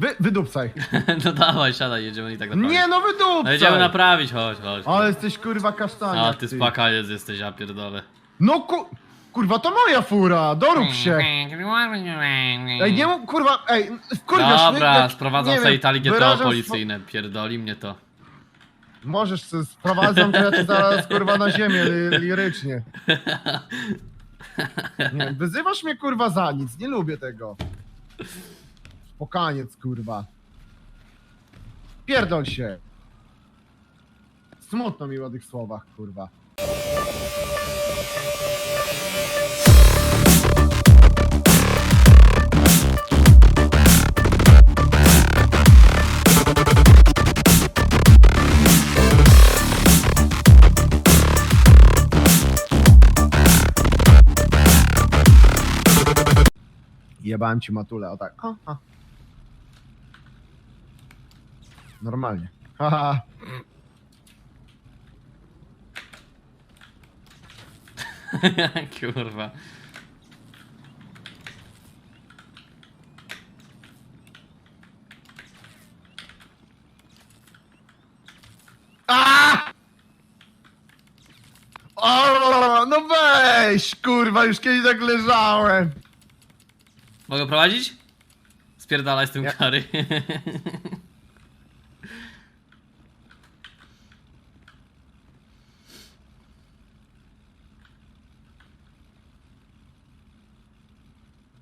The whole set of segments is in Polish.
Wy, wydupcaj. No dawaj, siadaj, jedziemy i tak naprawdę. Nie no, No wydupcaj! jedziemy naprawić, chodź, chodź. Ale jesteś kurwa kasztania. A ty spakaniec jesteś, ja pierdolę. No ku... Kurwa, to moja fura, dorób się. Ej, nie mów, kurwa, ej, kurwa, Dobra, sprowadzam sobie Italii GTO policyjne, pierdoli mnie to. Możesz, se sprowadzam, to ja cię zaraz, kurwa, na ziemię li lirycznie. Nie, wyzywasz mnie, kurwa, za nic, nie lubię tego. Spokaniec, kurwa. Pierdol się. Smutno mi o tych słowach, kurwa. Jebałem ci matulę, o tak. O, o. Normalnie. Haha. Kurwa. A! O, no weź, kurwa, już kiedyś tak leżałem. Mogę prowadzić? Spierdalaj z tym Nie. kary.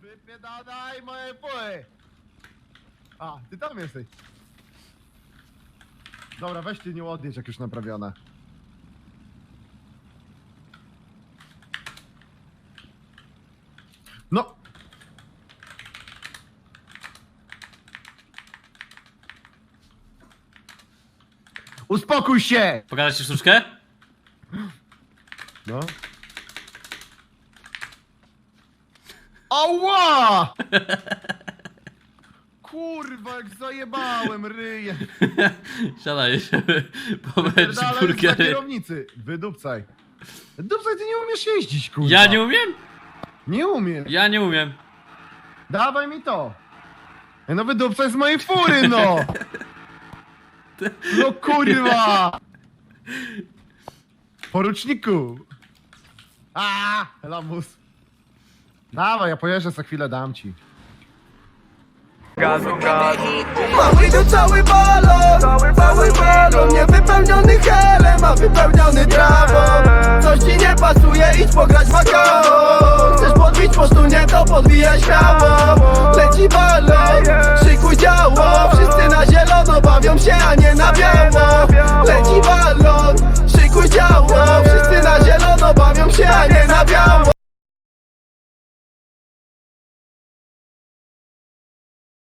Wypiadaj moje pły. A, ty tam jesteś. Dobra, weź ty nie odjedź, jak już naprawione. No. Uspokój się! Pokazać ci sztuczkę? No. Ała! Kurwa, jak zajebałem ryję. Siadaj, jedziemy po mecz Dalej burgery. kierownicy. Wydupcaj. Wydupcaj, ty nie umiesz jeździć, kurwa. Ja nie umiem? Nie umiem. Ja nie umiem. Dawaj mi to. Ej, No wydupcaj z mojej fury, no. No kurwa. Poruczniku. A, lamus. Dawaj, ja pojeżdżę za chwilę, dam ci. Mały to cały balon, cały balon. Niewypełniony helem, a wypełniony trawą. Coś ci nie pasuje, idź pograć w akao Chcesz podbić po nie to podbijaj śmiało. Leci balon, szykuj działo. Wszyscy na zielono bawią się, a nie na biało. Leci balon, szykuj działo